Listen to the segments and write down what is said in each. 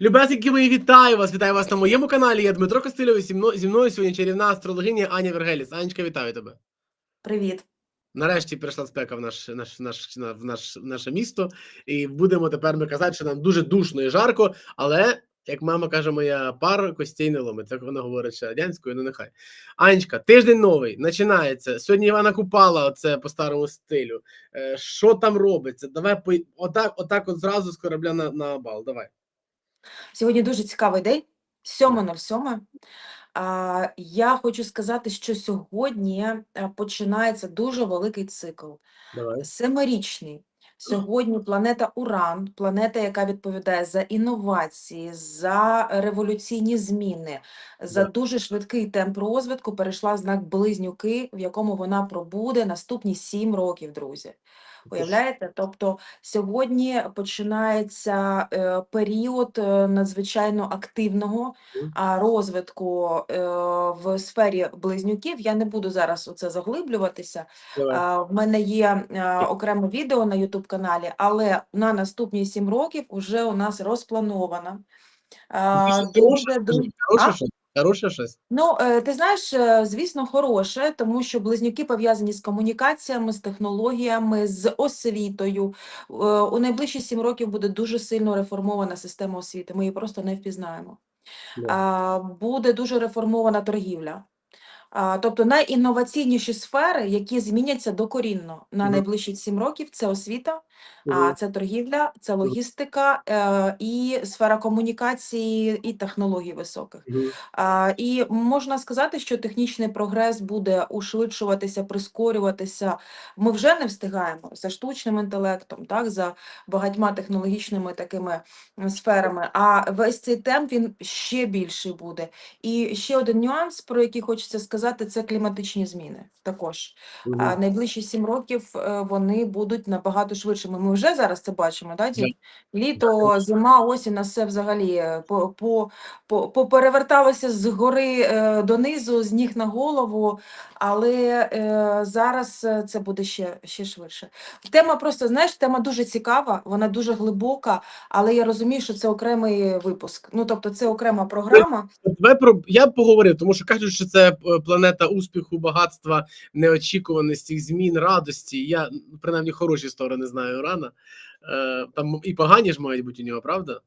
Любесеньки мої, вітаю вас! Вітаю вас на моєму каналі. Я Дмитро Костильов, і зі мною, зі мною сьогодні чарівна астрологиня Аня Вергеліс. Анечка, вітаю тебе. Привіт. Нарешті прийшла спека в наш, наш, наш, на- в наш, в наше місто, і будемо тепер ми казати, що нам дуже душно і жарко, але, як мама каже, моя пар костей не ломить. Так вона говорить ще радянською, ну нехай. Анечка, тиждень новий починається. Сьогодні Івана Купала, оце по старому стилю. Е, що там робиться? Давай отак, отак от зразу з корабля на, на бал. Давай. Сьогодні дуже цікавий день. 7.07. А, Я хочу сказати, що сьогодні е, починається дуже великий цикл. Давай. Семирічний. Сьогодні планета Уран, планета, яка відповідає за інновації, за революційні зміни, за Да. дуже швидкий темп розвитку, перейшла в знак Близнюки, в якому вона пробуде наступні 7 років, друзі. Уявляєте? Тобто сьогодні починається е, період е, надзвичайно активного розвитку е, в сфері близнюків. Я не буду зараз у це заглиблюватися. В мене є окреме відео на YouTube каналі, але на наступні сім років вже у нас розплановано. А, Дуже хороше Дуже, дуже Хороше щось? Ну, е, ти знаєш, е, звісно, хороше, тому що близнюки пов'язані з комунікаціями, з технологіями, з освітою. Е, У найближчі сім років буде дуже сильно реформована система освіти. Ми її просто не впізнаємо. А, Буде дуже реформована торгівля. Тобто найінноваційніші сфери, які зміняться докорінно на найближчі сім років, це освіта, а, це торгівля, це логістика е, і сфера комунікації і технологій високих. І можна сказати, що технічний прогрес буде ушвидшуватися, прискорюватися. Ми вже не встигаємо за штучним інтелектом, так, за багатьма технологічними такими сферами. А весь цей темп він ще більший буде. І ще один нюанс, про який хочеться сказати, це кліматичні зміни. Також найближчі сім років е, вони будуть набагато швидшими. Ми вже зараз це бачимо, да, Дім? Літо, зима, осінь, нас все взагалі е, по, по, по, попереверталося з гори е, донизу, з ніг на голову, але е, зараз е, це буде ще, ще швидше. Тема просто, знаєш, тема дуже цікава, вона дуже глибока, але я розумію, що це окремий випуск. Ну, тобто, це окрема програма. Я б поговорив, тому що кажуть, що це планета успіху, багатства, неочікуваності, змін, радості. Я принаймні хороші сторони знаю Урана. Е, там і погані ж мають бути у нього, правда?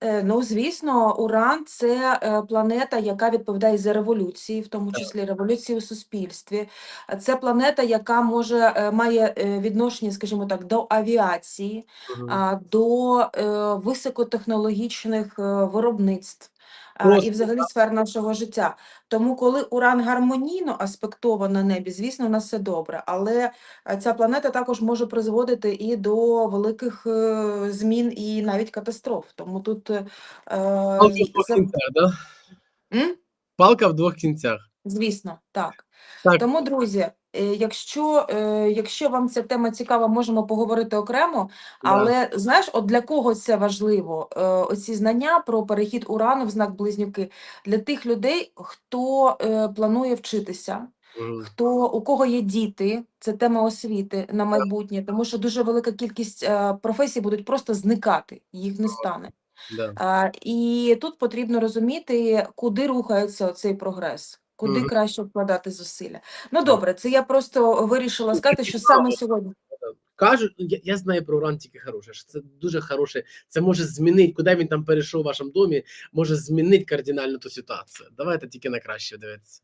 Е, Ну, звісно, Уран це е, планета, яка відповідає за революції, в тому числі революції у суспільстві. Це планета, яка може має відношення, скажімо так, до авіації, а, до високотехнологічних виробництв. Просто, І взагалі сфер нашого життя. Тому, коли Уран гармонійно аспектово на небі, звісно, у нас все добре. Але е, ця планета також може призводити і до великих е, змін, і навіть катастроф. Тому тут е, Палка в двох за- кінцях, да? М? Палка в двох кінцях. звісно, так. Так. Тому, друзі, якщо, е, якщо вам ця тема цікава, можемо поговорити окремо. Але знаєш, от для кого це важливо? Е, Оці знання про перехід урану в знак близнюки для тих людей, хто е, планує вчитися. Хто у кого є діти, це тема освіти на майбутнє, тому що дуже велика кількість е, професій будуть просто зникати, їх не стане. Да. А, і тут потрібно розуміти, куди рухається цей прогрес, куди Мгм. краще вкладати зусилля. Ну добре, це я просто вирішила сказати, що саме сьогодні. Кажуть, я, я знаю про Уран тільки хороше, що це дуже хороше. Це може змінити, куди він там перейшов у вашому домі, може змінити кардинально ту ситуацію. Давайте тільки на краще дивитися.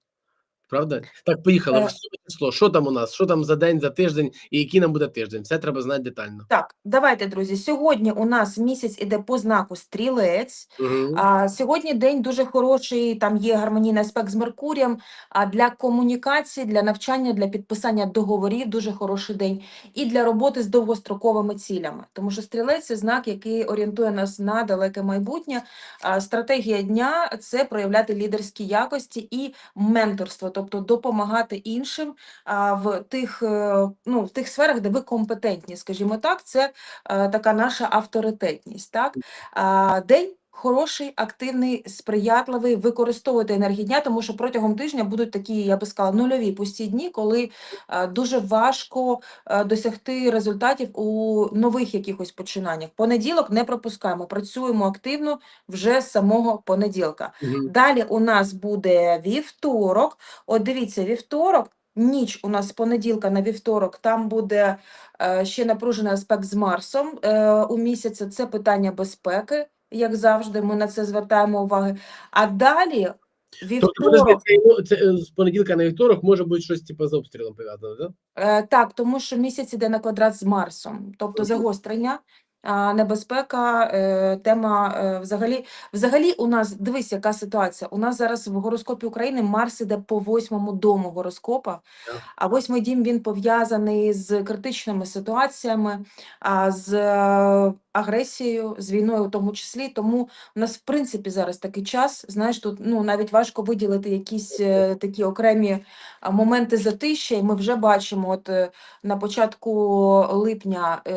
Правда? Так, поїхали. Е. Число. Що там у нас? Що там за день, за тиждень, і який нам буде тиждень? Все треба знати детально. Так, давайте, друзі. Сьогодні у нас місяць іде по знаку стрілець. Угу. А, сьогодні день дуже хороший, там є гармонійний аспект з Меркурієм, а для комунікації, для навчання, для підписання договорів дуже хороший день, і для роботи з довгостроковими цілями. Тому що стрілець це знак, який орієнтує нас на далеке майбутнє. А, стратегія дня це проявляти лідерські якості і менторство, тобто допомагати іншим в тих, е, ну, в тих сферах, де ви компетентні, скажімо так, це е, така наша авторитетність. Так? День хороший, активний, сприятливий, використовувати енергії дня, тому що протягом тижня будуть такі, я би сказала, нульові пусті дні, коли е, дуже важко е, досягти результатів у нових якихось починаннях. Понеділок не пропускаємо, працюємо активно вже з самого понеділка. Мгм. Далі у нас буде вівторок. От дивіться, вівторок, ніч у нас з понеділка на вівторок, там буде е, ще напружений аспект з Марсом у місяці. Це питання безпеки, як завжди, ми на це звертаємо уваги. А далі Тобто, вівторок. це, ну, це е, з понеділка на вівторок може бути щось типу з обстрілом пов'язано, да? Е, так, тому що місяць іде на квадрат з Марсом, тобто загострення, а, небезпека, е, тема е, взагалі. Взагалі, у нас дивись, яка ситуація. У нас зараз в гороскопі України Марс іде по восьмому дому гороскопа, а восьмий дім він пов'язаний з критичними ситуаціями, з е, агресією, з війною у тому числі. Тому у нас, в принципі, зараз такий час. Знаєш, тут ну навіть важко виділити якісь такі окремі моменти затища, і ми вже бачимо, от на початку липня е,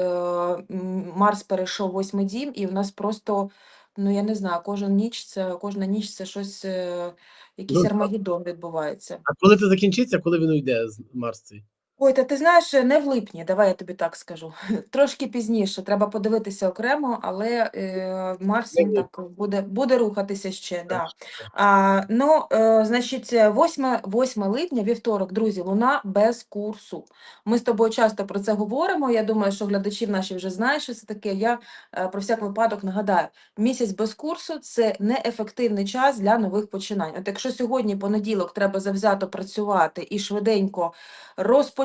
м, Марс перейшов восьмий дім, і в нас просто, ну я не знаю, кожен ніч це кожна ніч це щось, е, якийсь Ну. Армагеддон відбувається. А коли це закінчиться, коли він уйде з Марс цей? Ой, та ти знаєш, не в липні, давай я тобі так скажу. Трошки пізніше, треба подивитися окремо, але е, Марс він так буде, буде рухатися ще. Да. А, ну, е, значить, 8, 8 липня, вівторок, друзі, луна без курсу. Ми з тобою часто про це говоримо. Я думаю, що глядачі наші вже знають, що це таке. Я е, про всяк випадок нагадаю: місяць без курсу це неефективний час для нових починань. От якщо сьогодні понеділок треба завзято працювати і швиденько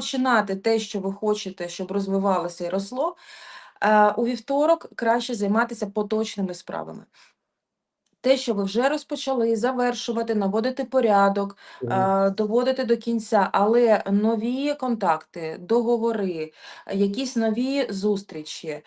розпочинати те, що ви хочете, щоб розвивалося і росло, е, у вівторок краще займатися поточними справами. Те, що ви вже розпочали, завершувати, наводити порядок, е, доводити до кінця, але нові контакти, договори, якісь нові зустрічі,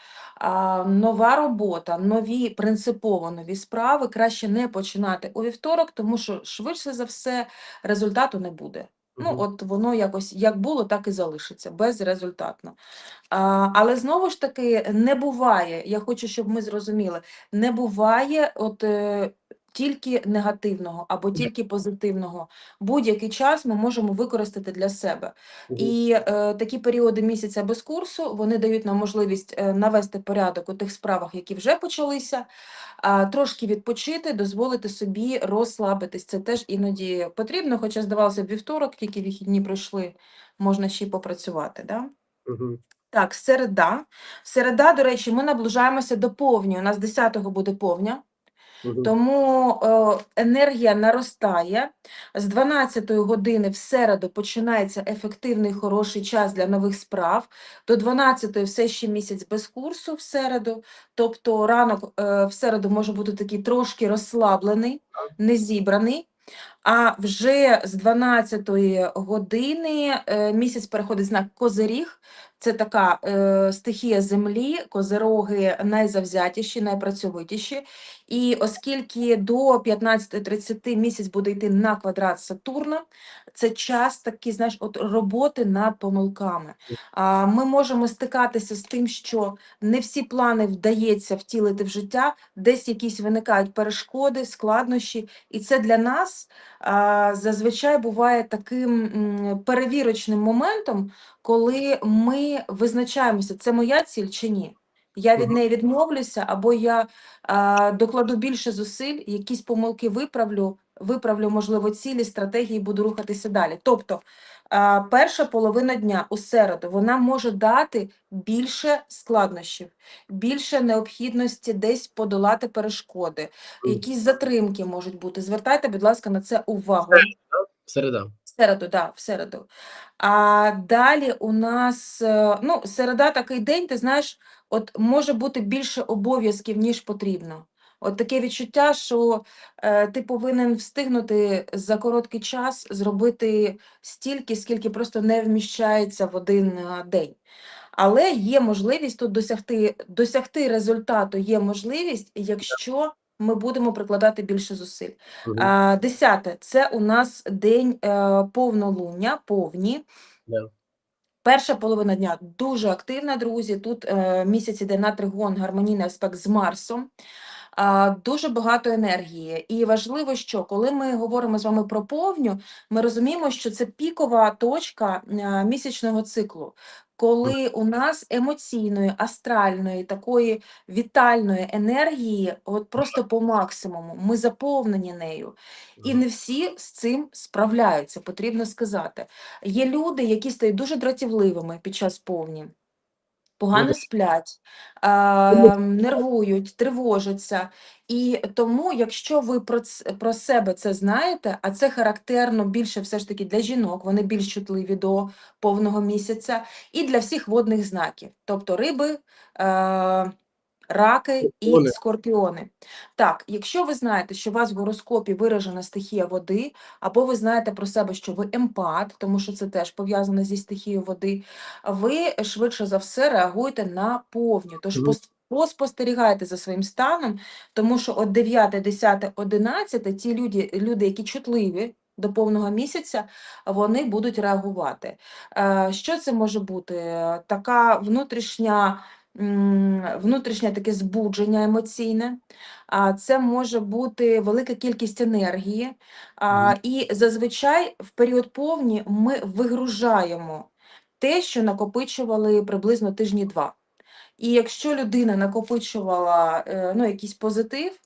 нова робота, нові принципово нові справи краще не починати у вівторок, тому що швидше за все результату не буде. Ну, от воно якось як було, так і залишиться безрезультатно. А, але знову ж таки не буває. Я хочу, щоб ми зрозуміли, не буває от е, тільки негативного або тільки позитивного. Будь-який час ми можемо використати для себе. І е, такі періоди місяця без курсу вони дають нам можливість е, навести порядок у тих справах, які вже почалися, а, трошки відпочити, дозволити собі розслабитись. Це теж іноді потрібно, хоча здавалося б, вівторок, тільки вихідні пройшли, можна ще й попрацювати. Да? Так, середа. Середа, до речі, ми наближаємося до повні. У нас 10-го буде повня. Мгм. Тому е, енергія наростає. З 12 години в середу починається ефективний хороший час для нових справ. До 12 все ще місяць без курсу в середу. Тобто ранок е, в середу може бути такий трошки розслаблений, незібраний. А вже з 12 години е, місяць переходить знак Козиріг. Це така е, стихія землі, козироги найзавзятіші, найпрацьовитіші. І оскільки до 15.30 місяць буде йти на квадрат Сатурна, це час такий, знаєш, от роботи над помилками. А, ми можемо стикатися з тим, що не всі плани вдається втілити в життя, десь якісь виникають перешкоди, складнощі, і це для нас а, зазвичай буває таким перевірочним моментом, коли ми визначаємося, це моя ціль чи ні. Я від неї відмовлюся, або я а, докладу більше зусиль, якісь помилки виправлю, виправлю, можливо, цілі, стратегії, буду рухатися далі. Тобто, перша половина дня у середу вона може дати більше складнощів, більше необхідності десь подолати перешкоди, якісь затримки можуть бути. Звертайте, будь ласка, на це увагу. Середа. Середу, да, в середу. А далі у нас, е, ну, середа такий день, ти знаєш, от може бути більше обов'язків, ніж потрібно. От таке відчуття, що е, ти повинен встигнути за короткий час зробити стільки, скільки просто не вміщається в один е, день. Але є можливість тут досягти, досягти результату, є можливість, якщо ми будемо прикладати більше зусиль. А, Десяте це у нас день е, повнолуння, повні. Перша половина дня дуже активна, друзі. Тут е, місяць іде на тригон, гармонійний аспект з Марсом. Дуже багато енергії. І важливо, що коли ми говоримо з вами про повню, ми розуміємо, що це пікова точка місячного циклу. Коли у нас емоційної, астральної, такої вітальної енергії, от просто по максимуму, ми заповнені нею. І не всі з цим справляються, потрібно сказати. Є люди, які стають дуже дратівливими під час повні, погано сплять, е, нервують, тривожаться. І тому, якщо ви про, про себе це знаєте, а це характерно більше все ж таки для жінок, вони більш чутливі до повного місяця, і для всіх водних знаків, тобто риби, е, раки і Скорпіони. скорпіони. Так, якщо ви знаєте, що у вас в гороскопі виражена стихія води, або ви знаєте про себе, що ви емпат, тому що це теж пов'язано зі стихією води, ви швидше за все реагуєте на повню. Тож пос- поспостерігайте за своїм станом, тому що от 9, 10, 11 ті люди, люди, які чутливі до повного місяця, вони будуть реагувати. Е, Що це може бути? Така внутрішня. Внутрішнє таке збудження емоційне, а це може бути велика кількість енергії. А, і зазвичай в період повні ми вигружаємо те, що накопичували приблизно тижні два. І якщо людина накопичувала е, ну, якийсь позитив,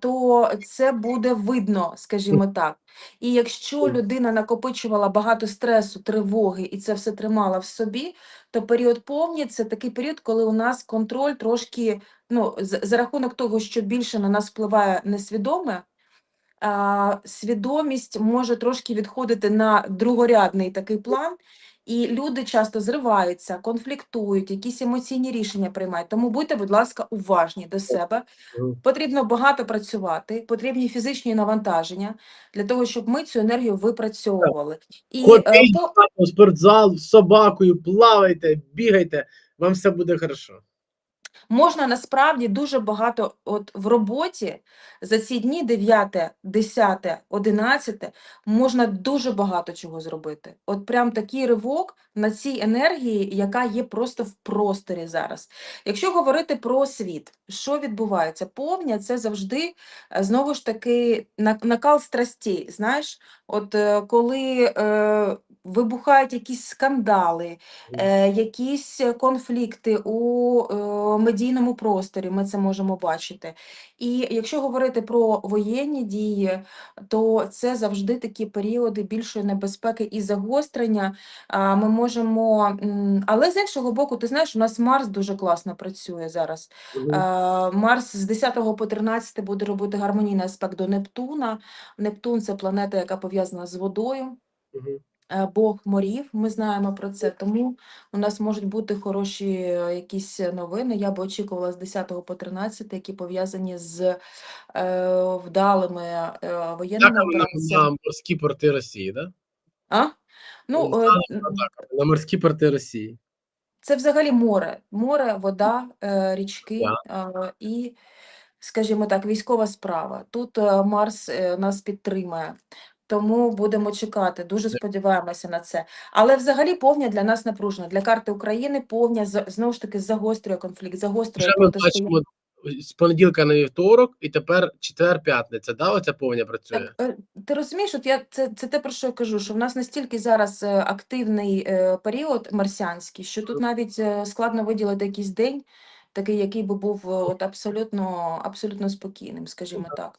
то це буде видно, скажімо так. І якщо людина накопичувала багато стресу, тривоги і це все тримала в собі, то період повні це такий період, коли у нас контроль трошки, ну, за, за рахунок того, що більше на нас впливає несвідоме, свідомість може трошки відходити на другорядний такий план, і люди часто зриваються, конфліктують, якісь емоційні рішення приймають. Тому будьте, будь ласка, уважні до себе. Потрібно багато працювати, потрібні фізичні навантаження для того, щоб ми цю енергію випрацьовували. І е, Ходіть по, спортзал з собакою, плавайте, бігайте, вам все буде хорошо. Можна насправді дуже багато от в роботі за ці дні 9, 10, 11 можна дуже багато чого зробити. От прям такий ривок на цій енергії, яка є просто в просторі зараз. Якщо говорити про світ, що відбувається? Повня це завжди е, знову ж таки на- накал страстей. Знаєш, от е, коли е, вибухають якісь скандали, е, якісь конфлікти у е, медійному просторі, ми це можемо бачити. І якщо говорити про воєнні дії, то це завжди такі періоди більшої небезпеки і загострення. А, Ми можемо, але з іншого боку, ти знаєш, у нас Марс дуже класно працює зараз. Е, Марс з 10 по 13 буде робити гармонійний аспект до Нептуна. Нептун це планета, яка пов'язана з водою. Мгм. Е, Бог морів, ми знаємо про це, тому у нас можуть бути хороші е, якісь новини. Я би очікувала з 10 по 13, які пов'язані з е, вдалими е, воєнними операціями. на морські порти Росії, да? А? Ну, е, На морські порти Росії. це взагалі море, море, вода, е, річки е, і, скажімо так, військова справа. Тут е, Марс нас підтримає. Тому будемо чекати, дуже сподіваємося на це. Але взагалі повня для нас напружена. Для карти України повня знову ж таки загострює конфлікт, загострює Вже ми бачимо з понеділка на вівторок, і тепер четвер-п'ятниця, да, оця повня працює? Так, е, ти розумієш, от я це, це те, про що я кажу, що в нас настільки зараз е, активний е, період марсіанський, що тут навіть е, складно виділити якийсь день, такий, який би був е, от абсолютно, абсолютно спокійним, скажімо так.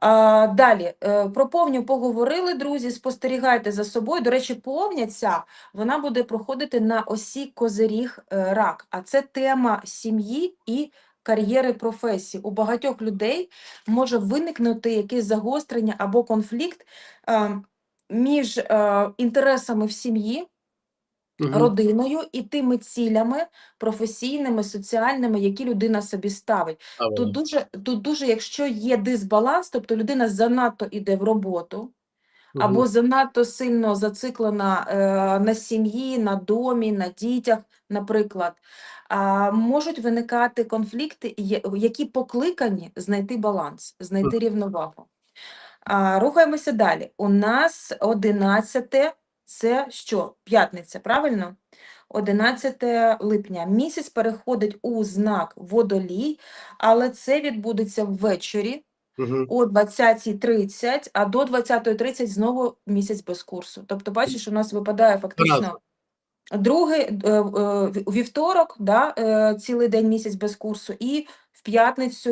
А, далі, е, про повню поговорили, друзі, спостерігайте за собою. До речі, повня ця, вона буде проходити на осі Козиріг е, Рак, а це тема сім'ї і кар'єри професії. У багатьох людей може виникнути якесь загострення або конфлікт е, між інтересами в сім'ї, Мгм. родиною і тими цілями професійними, соціальними, які людина собі ставить. А, Тут дуже, тут дуже, якщо є дисбаланс, тобто людина занадто йде в роботу, або занадто сильно зациклена е, на сім'ї, на домі, на дітях, наприклад, а, можуть виникати конфлікти, які покликані знайти баланс, знайти рівновагу. А, рухаємося далі. У нас 11 Це що? П'ятниця, правильно? 11 липня. Місяць переходить у знак водолій, але це відбудеться ввечері Угу. о 20.30, а до 20.30 знову місяць без курсу. Тобто, бачиш, у нас випадає фактично другий е, е, ві- вівторок, да, е, цілий день місяць без курсу, і в п'ятницю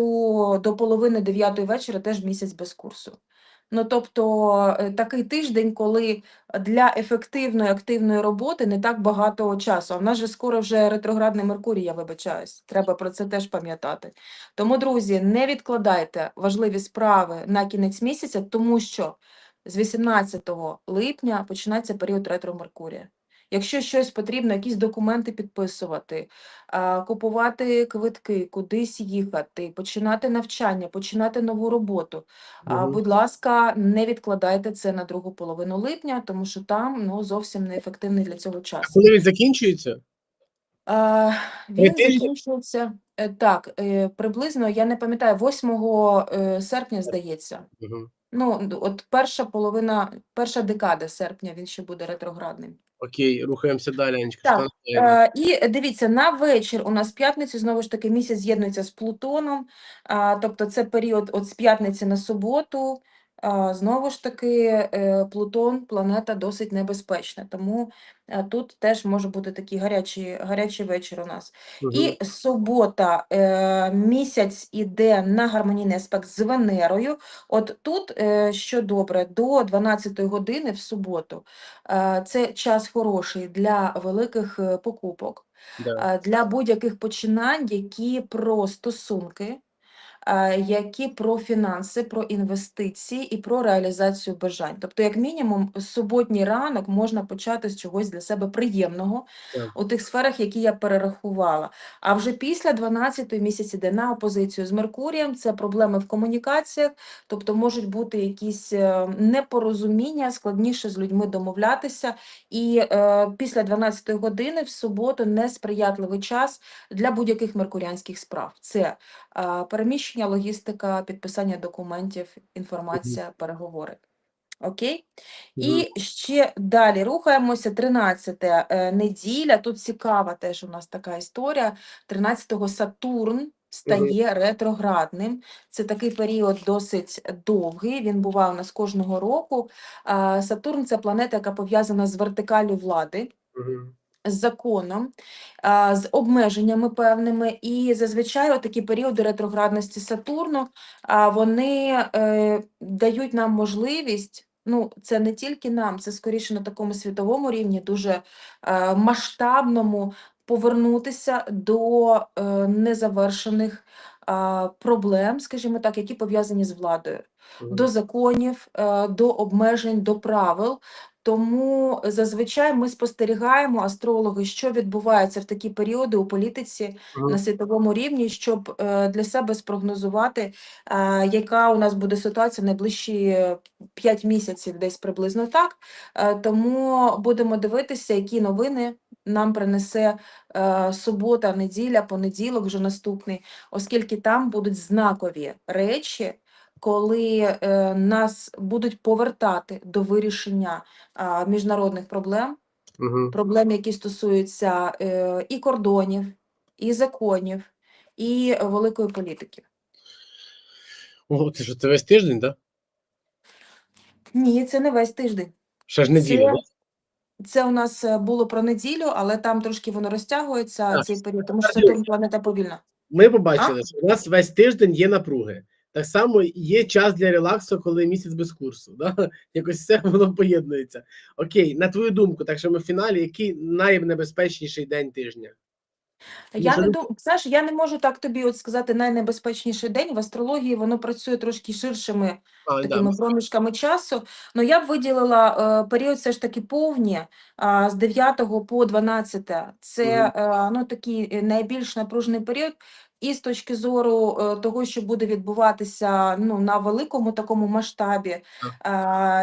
до половини дев'ятої вечора теж місяць без курсу. Ну, тобто е, такий тиждень, коли для ефективної активної роботи не так багато часу. А в нас же скоро вже ретроградний Меркурій, я вибачаюсь. Треба про це теж пам'ятати. Тому, друзі, не відкладайте важливі справи на кінець місяця, тому що з 18 липня починається період ретро Меркурія. Якщо щось потрібно, якісь документи підписувати, купувати квитки, кудись їхати, починати навчання, починати нову роботу, Мгм. будь ласка, не відкладайте це на другу половину липня, тому що там ну, зовсім неефективний для цього час. Коли він закінчується? А, він закінчується е, так, е, приблизно, я не пам'ятаю, 8 е, серпня, здається. Угу. Ну, от перша половина, перша декада серпня він ще буде ретроградним. Окей, рухаємося далі, Анечка. Так, що? Е, і дивіться, на вечір у нас п'ятницю знову ж таки місяць з'єднується з Плутоном, а, тобто це період от з п'ятниці на суботу. Знову ж таки, е, Плутон планета досить небезпечна, тому е, тут теж може бути такий гарячий, гарячий вечір у нас. Мгм. І субота е, місяць іде на гармонійний аспект з Венерою. От тут, що добре, до 12 години в суботу це час хороший для великих покупок, Да. для будь-яких починань, які про стосунки, які про фінанси, про інвестиції і про реалізацію бажань. Тобто, як мінімум, суботній ранок можна почати з чогось для себе приємного Так. у тих сферах, які я перерахувала. А вже після 12 місяць іде на опозицію з Меркурієм, це проблеми в комунікаціях, тобто можуть бути якісь е, непорозуміння, складніше з людьми домовлятися. І е, після 12 години в суботу несприятливий час для будь-яких меркуріанських справ. Це е, переміщення, логістика, підписання документів, інформація, переговори. Окей? І ще далі рухаємося. 13 е, неділя. Тут цікава теж у нас така історія. 13-го Сатурн стає ретроградним. Це такий період досить довгий. Він буває у нас кожного року. Сатурн це планета, яка пов'язана з вертикаллю влади. З законом, з обмеженнями певними, і зазвичай такі періоди ретроградності Сатурну вони е, дають нам можливість. Ну, це не тільки нам, це скоріше на такому світовому рівні, дуже е, масштабному повернутися до е, незавершених проблем, скажімо так, які пов'язані з владою до законів, е, до обмежень, до правил. Тому зазвичай ми спостерігаємо астрологи, що відбувається в такі періоди у політиці Мгм. на світовому рівні, щоб е, для себе спрогнозувати, е, яка у нас буде ситуація в найближчі 5 місяців, десь приблизно так. Е, Тому будемо дивитися, які новини нам принесе субота, неділя, понеділок, вже наступний, оскільки там будуть знакові речі коли е, нас будуть повертати до вирішення міжнародних проблем, Мгм. проблем, які стосуються е, і кордонів, і законів, і великої політики. О, це що, це весь тиждень, так? Да? Ні, це не весь тиждень. Ще ж неділя, Це, це у нас е, було про неділю, але там трошки воно розтягується Так, цей період, тому що Сатурн планета повільна. Ми побачили, що у нас весь тиждень є напруги. Так само є час для релаксу, коли місяць без курсу. Да? Якось все воно поєднується. Окей, на твою думку, так що ми в фіналі, який найнебезпечніший день тижня? Я не думаю, знаєш, я не можу так тобі от сказати найнебезпечніший день. В астрології воно працює трошки ширшими А, да, проміжками часу. Ну я б виділила е, період все ж таки повні а, з 9 по 12. Це е, ну, такий е, найбільш напружений період. І з точки зору е, того, що буде відбуватися ну, на великому такому масштабі, е,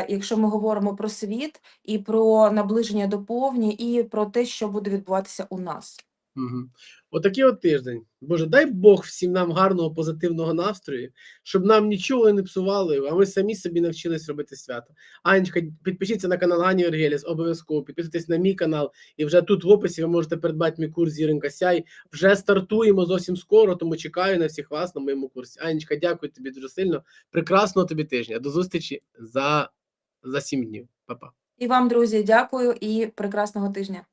якщо ми говоримо про світ і про наближення до повні, і про те, що буде відбуватися у нас. Угу. Отакий от тиждень. Боже, дай Бог всім нам гарного позитивного настрою, щоб нам нічого не псували, а ми самі собі навчились робити свято. Анечка, підпишіться на канал Ані Ергеліс, обов'язково підписуйтесь на мій канал. І вже тут в описі ви можете придбати мій курс Зіринка Сяй. Вже стартуємо зовсім скоро, тому чекаю на всіх вас на моєму курсі. Анечка, дякую тобі дуже сильно. Прекрасного тобі тижня. До зустрічі за, за сім днів. Па-па. І вам, друзі, дякую і прекрасного тижня.